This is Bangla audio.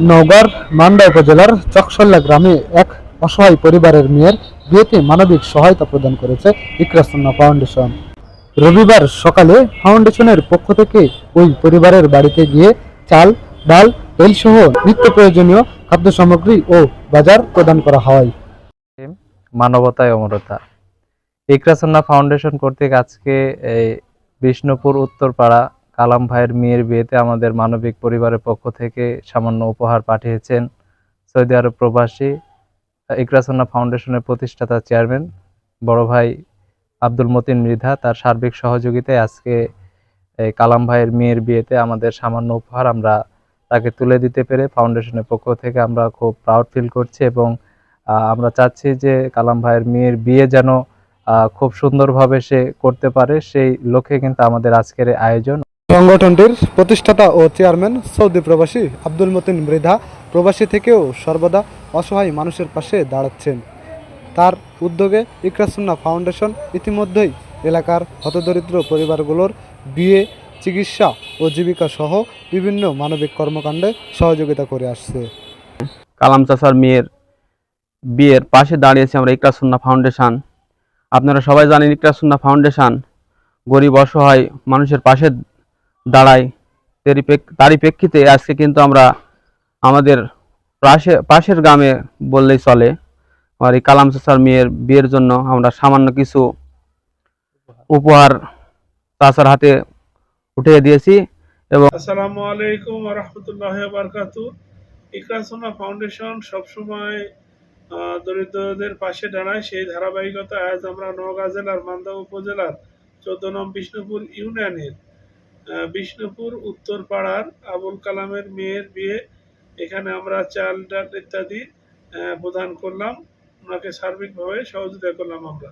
নওগাঁর মান্ডা উপজেলার চকসল্লা গ্রামে এক অসহায় পরিবারের মেয়ের বিয়েতে মানবিক সহায়তা প্রদান করেছে ইকরাসন্না ফাউন্ডেশন। রবিবার সকালে ফাউন্ডেশনের পক্ষ থেকে ওই পরিবারের বাড়িতে গিয়ে চাল, ডাল, তেল সহ নিত্য প্রয়োজনীয় খাদ্য সামগ্রী ও বাজার প্রদান করা হয়। মানবতায় অমরতা। ইকরাসন্না ফাউন্ডেশন কর্তৃক আজকে বিষ্ণুপুর উত্তরপাড়া কালাম ভাইয়ের মেয়ের বিয়েতে আমাদের মানবিক পরিবারের পক্ষ থেকে সামান্য উপহার পাঠিয়েছেন সৌদি আরব প্রবাসী ইকরাসন্না ফাউন্ডেশনের প্রতিষ্ঠাতা চেয়ারম্যান, বড় ভাই আব্দুল মতিন মৃধা। তার সার্বিক সহযোগিতায় আজকে কালাম ভাইয়ের মেয়ের বিয়েতে আমাদের সামান্য উপহার আমরা তাকে তুলে দিতে পেরে ফাউন্ডেশনের পক্ষ থেকে আমরা খুব প্রাউড ফিল করছি এবং আমরা চাচ্ছি যে কালাম ভাইয়ের মেয়ের বিয়ে যেন খুব সুন্দরভাবে সে করতে পারে। সেই লক্ষ্যে কিন্তু আমাদের আজকের আয়োজন। সংগঠনটির প্রতিষ্ঠাতা ও চেয়ারম্যান সৌদি প্রবাসী আব্দুল মতিন মৃধা প্রবাসী থেকেও সর্বদা অসহায় মানুষের পাশে দাঁড়াচ্ছেন। তার উদ্যোগে ইকরাসুন্না ফাউন্ডেশন ইতিমধ্যেই এলাকার হতদরিদ্র পরিবারগুলোর বিয়ে, চিকিৎসা ও জীবিকা সহ বিভিন্ন মানবিক কর্মকাণ্ডে সহযোগিতা করে আসছে। কালাম চাচার মেয়ের বিয়ের পাশে দাঁড়িয়েছে আমরা ইকরাসুন্না ফাউন্ডেশন। আপনারা সবাই জানেন ইকরাসুন্না ফাউন্ডেশন গরিব, অসহায় মানুষের পাশে দাঁড়ায়। তারই প্রেক্ষিতে আজকে কিন্তু আমরা আমাদের পাশে, পাশের গ্রামে বললেই চলে আর এই কালাম চাচার মেয়ের বিয়ের জন্য আমরা সামান্য কিছু উপহার চাচার হাতে উঠিয়ে দিয়েছি এবং আসসালামু আলাইকুম রহমতুল্লাহ বারকাতু ইকরাসোনা ফাউন্ডেশন সবসময় দরিদ্রদের পাশে দাঁড়ায়। সেই ধারাবাহিকতা আজ আমরা নওগাঁ জেলার মান্দা উপজেলার চোদ্দ নম বিষ্ণুপুর ইউনিয়নের বিষ্ণুপুর উত্তর পাড়ার আবুল কালামের মেয়ের বিয়ে। এখানে আমরা চাল, ডাল ইত্যাদি প্রদান করলাম। ওনাকে সার্বিকভাবে সহযোগিতা করলাম আমরা।